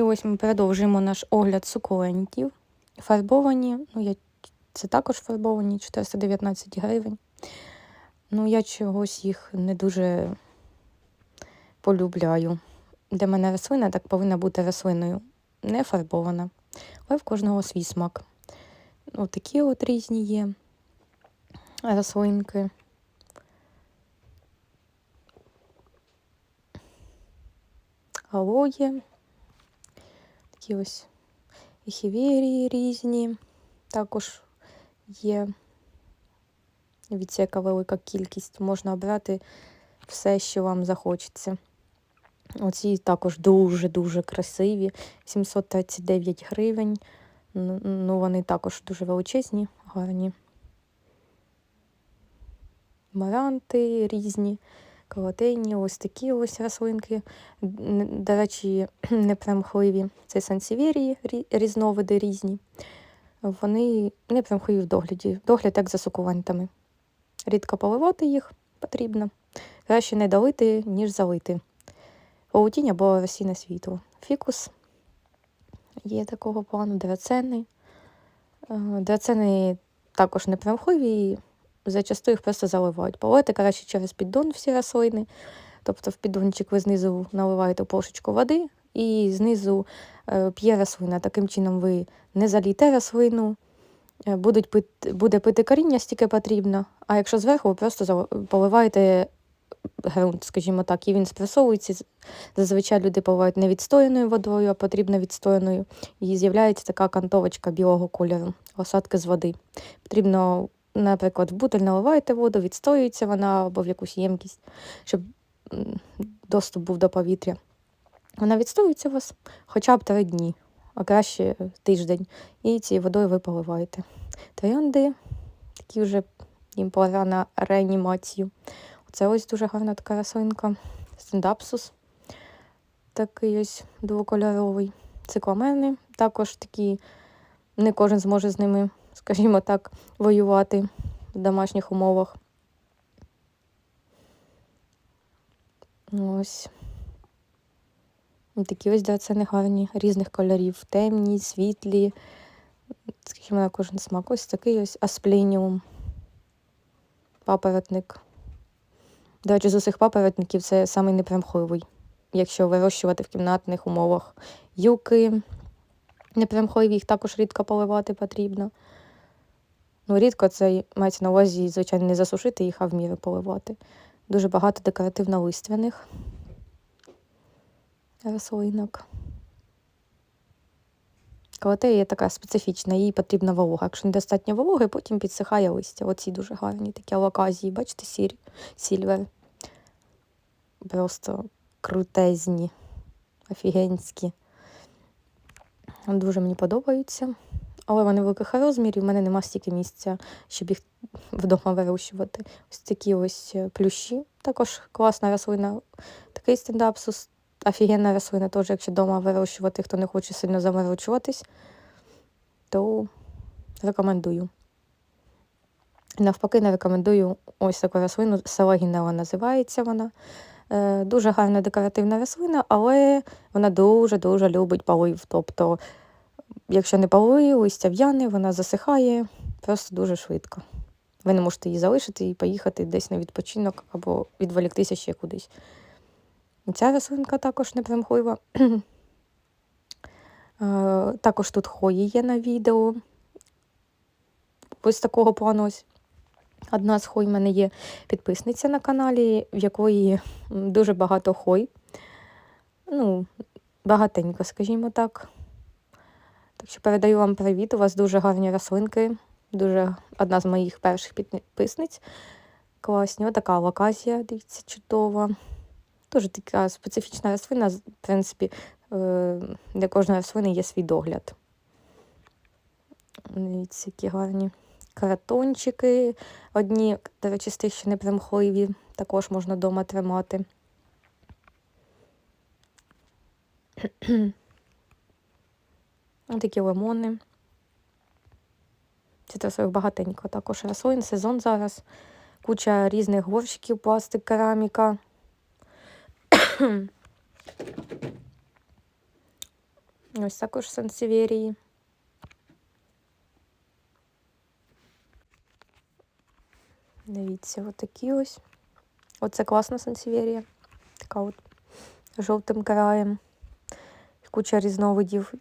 І ось ми продовжуємо наш огляд сукулентів. Фарбовані, ну я це також фарбовані 419 гривень. Ну, я чогось їх не дуже полюбляю. Для мене рослина так повинна бути рослиною, не фарбована. Але в кожного свій смак. Ну, такі от різні є рослинки. Алоє. Такі ось ехіверії різні. Також є від яка велика кількість. Можна обрати все, що вам захочеться. Оці також дуже-дуже красиві. 739 гривень. Ну, вони також дуже величезні, гарні. Маранти різні, колотейні, ось такі ось рослинки. До речі, непримхливі. Це сансівірії, різновиди різні. Вони непримхливі в догляді. Догляд як за сукулентами. Рідко поливати їх потрібно. Краще не долити, ніж залити. Паутінь або російне світло. Фікус є такого плану, драцени. Драцени також непримхливі, зачасту їх просто заливають. Полити краще через піддон всі рослини. Тобто в піддончик ви знизу наливаєте пошечку води і знизу п'є рослина. Таким чином ви не заліте рослину, будуть пити, буде пити коріння стільки потрібно, а якщо зверху ви просто поливаєте ґрунт, скажімо так, і він спресовується. Зазвичай люди поливають не відстояною водою, а потрібно відстояною. І з'являється така кантовочка білого кольору, осадки з води. Потрібно, наприклад, в бутиль наливаєте воду, відстоюється вона або в якусь ємкість, щоб доступ був до повітря. Вона відстоюється у вас хоча б три дні, а краще тиждень. І цією водою ви поливаєте. Троянди, такі вже їм пора на реанімацію. Це ось дуже гарна така рослинка. Стендапсус. Такий ось двокольоровий. Цикламени. Також такі, не кожен зможе з ними, скажімо так, воювати в домашніх умовах. Ось. Такі ось драцени гарні, різних кольорів. Темні, світлі, скажімо, на кожен смак. Ось такий ось асплініум. Папоротник. До речі, з усіх папоротників це самий якщо вирощувати в кімнатних умовах. Юки непримхливі, їх також рідко поливати потрібно. Ну, рідко це мається на увазі, звичайно, не засушити їх, а в міру поливати. Дуже багато декоративно лиственних рослинок. Калатея є така специфічна, їй потрібна волога. Якщо недостатньо вологи, потім підсихає листя. Оці дуже гарні такі алаказії, бачите, сірі, сільвер. Просто крутезні, офігенські. Дуже мені подобаються. Але вони великих розмірів, в мене нема стільки місця, щоб їх вдома вирощувати. Ось такі ось плющі. Також класна рослина. Такий стендапсус офігенна рослина, теж, якщо вдома вирощувати, хто не хоче сильно заморочуватись, то рекомендую. Навпаки, не рекомендую ось таку рослину, селагінела називається вона. Е, дуже гарна декоративна рослина, але вона дуже-дуже любить полив. Тобто, якщо не полив, листя в'яне, вона засихає просто дуже швидко. Ви не можете її залишити і поїхати десь на відпочинок або відволіктися ще кудись. Ця рослинка також непримхлива. Також тут хої є на відео. Ось такого плану. Одна з хой в мене є підписниця на каналі, в якої дуже багато хой. Ну, багатенько, скажімо так. Так що передаю вам привіт. У вас дуже гарні рослинки. Дуже одна з моїх перших підписниць. Класні. Отака локазія, дивіться, чудова. Дуже така специфічна рослина, в принципі, е, для кожної рослини є свій догляд. Дивіться, які гарні каратончики. Одні, до речі, з тих, що не примхливі, також можна вдома тримати. Ось такі лимони. Цитрусових багатенько також рослин, сезон зараз. Куча різних горщиків, пластик, кераміка. Ось також сансевєрії. Дивіться, отакі ось. Оце класна сансевєрія. Така от жовтим краєм. Куча різновидів